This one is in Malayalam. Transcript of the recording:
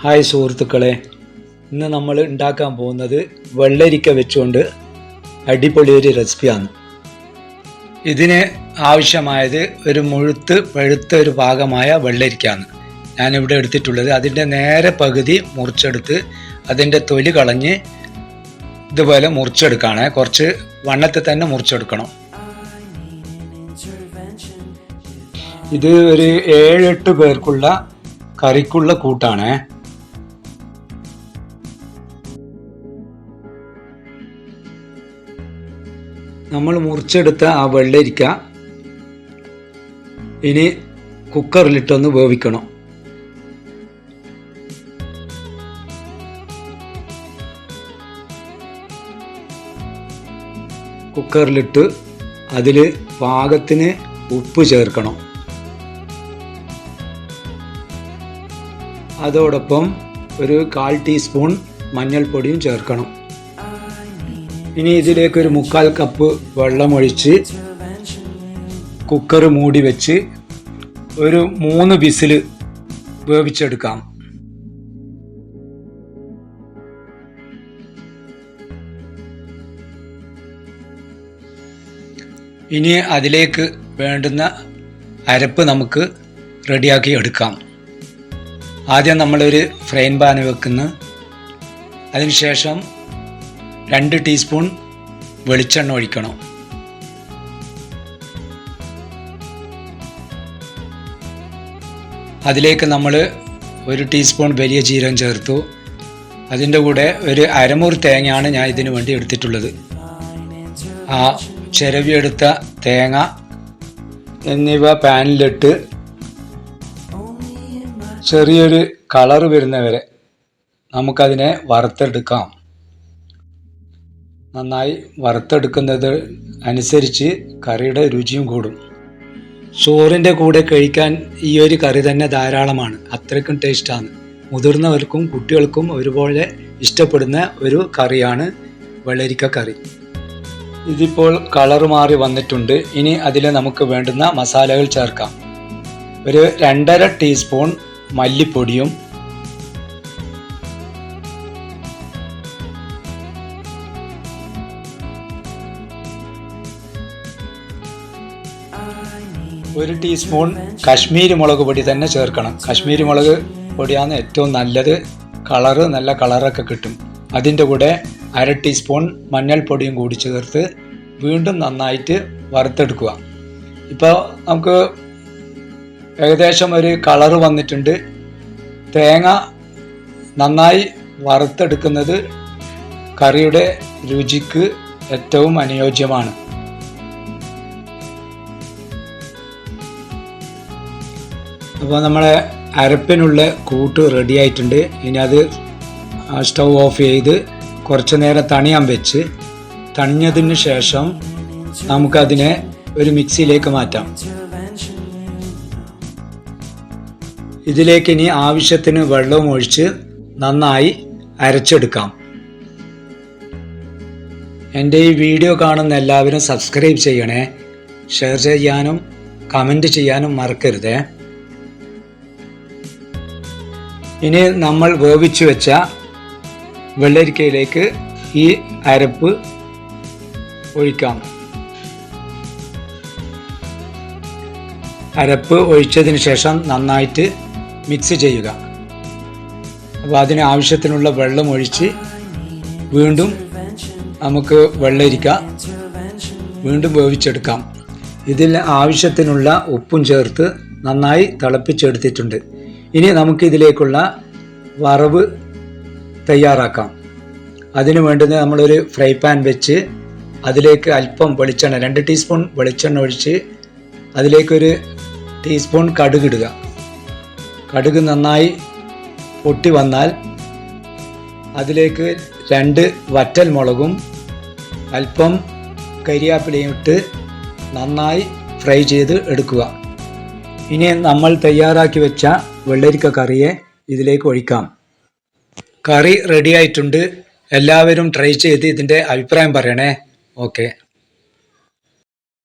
ഹായ് സുഹൃത്തുക്കളെ. ഇന്ന് നമ്മൾ ഉണ്ടാക്കാൻ പോകുന്നത് വെള്ളരിക്ക വെച്ചുകൊണ്ട് അടിപൊളി ഒരു റെസിപ്പിയാണ്. ഇതിന് ആവശ്യമായത് ഒരു മുഴുത്ത് പഴുത്ത ഒരു ഭാഗമായ വെള്ളരിക്കയാണ്. ഞാനിവിടെ എടുത്തിട്ടുള്ളത്. അതിന്റെ നേരെ പകുതി മുറിച്ചെടുത്ത് അതിന്റെ തൊലി കളഞ്ഞ് ഇതുപോലെ മുറിച്ചെടുക്കുകയാണ് കുറച്ച് വണ്ണത്തിൽ തന്നെ മുറിച്ചെടുക്കണം. ഇത് ഒരു ഏഴെട്ട് പേർക്കുള്ള കറിക്കുള്ള കൂട്ടാണ്. നമ്മൾ മുറിച്ചെടുത്ത ആ വെള്ളരിക്ക ഇനി കുക്കറിലിട്ടൊന്ന് വേവിക്കണം. കുക്കറിലിട്ട് അതിൽ പാകത്തിന് ഉപ്പ് ചേർക്കണം. അതോടൊപ്പം ഒരു കാൽ ടീസ്പൂൺ മഞ്ഞൾപ്പൊടിയും ചേർക്കണം. ഇനി ഇതിലേക്ക് ഒരു മുക്കാൽ കപ്പ് വെള്ളമൊഴിച്ച് കുക്കർ മൂടി വെച്ച് ഒരു മൂന്ന് വിസിൽ വേവിച്ചെടുക്കാം. ഇനി അതിലേക്ക് വേണ്ടുന്ന അരപ്പ് നമുക്ക് റെഡിയാക്കി എടുക്കാം. ആദ്യം നമ്മളൊരു ഫ്രൈൻ പാൻ വെക്കുന്നു. അതിനുശേഷം രണ്ട് ടീസ്പൂൺ വെളിച്ചെണ്ണ ഒഴിക്കണം. അതിലേക്ക് നമ്മൾ ഒരു ടീസ്പൂൺ വലിയ ജീരകം ചേർത്തു. അതിന്റെ കൂടെ ഒരു അരമുറി തേങ്ങയാണ് ഞാൻ ഇതിനു വേണ്ടി എടുത്തിട്ടുള്ളത്. ആ ചിരവിയെടുത്ത തേങ്ങ എന്നിവ പാനിലിട്ട് ചെറിയൊരു കളറ് വരുന്നവരെ നമുക്കതിനെ വറുത്തെടുക്കാം. നന്നായി വറുത്തെടുക്കുന്നത് അനുസരിച്ച് കറിയുടെ രുചിയും കൂടും. ചോറിന്റെ കൂടെ കഴിക്കാൻ ഈ ഒരു കറി തന്നെ ധാരാളമാണ്. അത്രയ്ക്കും ടേസ്റ്റാണ്. മുതിർന്നവർക്കും കുട്ടികൾക്കും ഒരുപോലെ ഇഷ്ടപ്പെടുന്ന ഒരു കറിയാണ് വെള്ളരിക്ക കറി. ഇതിപ്പോൾ കളർ മാറി വന്നിട്ടുണ്ട്. ഇനി അതിൽ നമുക്ക് വേണ്ടുന്ന മസാലകൾ ചേർക്കാം. ഒരു രണ്ടര ടീസ്പൂൺ മല്ലിപ്പൊടിയും ഒരു ടീസ്പൂൺ കാശ്മീരി മുളക് പൊടി തന്നെ ചേർക്കണം. കാശ്മീരി മുളക് പൊടിയാണ് ഏറ്റവും നല്ലത്. കളറ് നല്ല കളറൊക്കെ കിട്ടും. അതിന്റെ കൂടെ അര ടീസ്പൂൺ മഞ്ഞൾപ്പൊടിയും കൂടി ചേർത്ത് വീണ്ടും നന്നായിട്ട് വറുത്തെടുക്കുക. ഇപ്പോൾ നമുക്ക് ഏകദേശം ഒരു കളറ് വന്നിട്ടുണ്ട്. തേങ്ങ നന്നായി വറുത്തെടുക്കുന്നത് കറിയുടെ രുചിക്ക് ഏറ്റവും അനുയോജ്യമാണ്. അപ്പോൾ നമ്മളെ അരപ്പിനുള്ള കൂട്ട് റെഡി ആയിട്ടുണ്ട്. ഇനി അത് സ്റ്റൗ ഓഫ് ചെയ്ത് കുറച്ച് നേരം തണിയാൻ വെച്ച് തണിഞ്ഞതിന് ശേഷം നമുക്കതിനെ ഒരു മിക്സിയിലേക്ക് മാറ്റാം. ഇതിലേക്ക് ഇനി ആവശ്യത്തിന് വെള്ളവും ഒഴിച്ച് നന്നായി അരച്ചെടുക്കാം. എന്റെ ഈ വീഡിയോ കാണുന്ന എല്ലാവരും സബ്സ്ക്രൈബ് ചെയ്യണേ. ഷെയർ ചെയ്യാനും കമന്റ് ചെയ്യാനും മറക്കരുതേ. ഇനി നമ്മൾ വേവിച്ചു വെച്ച വെള്ളരിക്കയിലേക്ക് ഈ അരപ്പ് ഒഴിക്കാം. അരപ്പ് ഒഴിച്ചതിന് ശേഷം നന്നായിട്ട് മിക്സ് ചെയ്യുക. അപ്പോൾ അതിന് ആവശ്യത്തിനുള്ള വെള്ളം ഒഴിച്ച് വീണ്ടും നമുക്ക് വെള്ളരിക്ക വീണ്ടും വേവിച്ചെടുക്കാം. ഇതിൽ ആവശ്യത്തിനുള്ള ഉപ്പും ചേർത്ത് നന്നായി തിളപ്പിച്ചെടുത്തിട്ടുണ്ട്. ഇനി നമുക്ക് ഇതിലേക്കുള്ള വറവ് തയ്യാറാക്കാം. അതിനു വേണ്ടുന്ന നമ്മളൊരു ഫ്രൈ പാൻ വെച്ച് അതിലേക്ക് അല്പം വെളിച്ചെണ്ണ രണ്ട് ടീസ്പൂൺ വെളിച്ചെണ്ണ ഒഴിച്ച് അതിലേക്കൊരു ടീസ്പൂൺ കടുക് ഇടുക കടുക് നന്നായി പൊട്ടി വന്നാൽ അതിലേക്ക് രണ്ട് വറ്റൽ മുളകും അല്പം കരിയാപ്പിലയും ഇട്ട് നന്നായി ഫ്രൈ ചെയ്ത് എടുക്കുക. ഇനി നമ്മൾ തയ്യാറാക്കി വെച്ച വെള്ളരിക്ക കറിയെ ഇതിലേക്ക് ഒഴിക്കാം. കറി റെഡി ആയിട്ടുണ്ട്. എല്ലാവരും ട്രൈ ചെയ്ത് ഇതിന്റെ അഭിപ്രായം പറയണേ. ഓക്കെ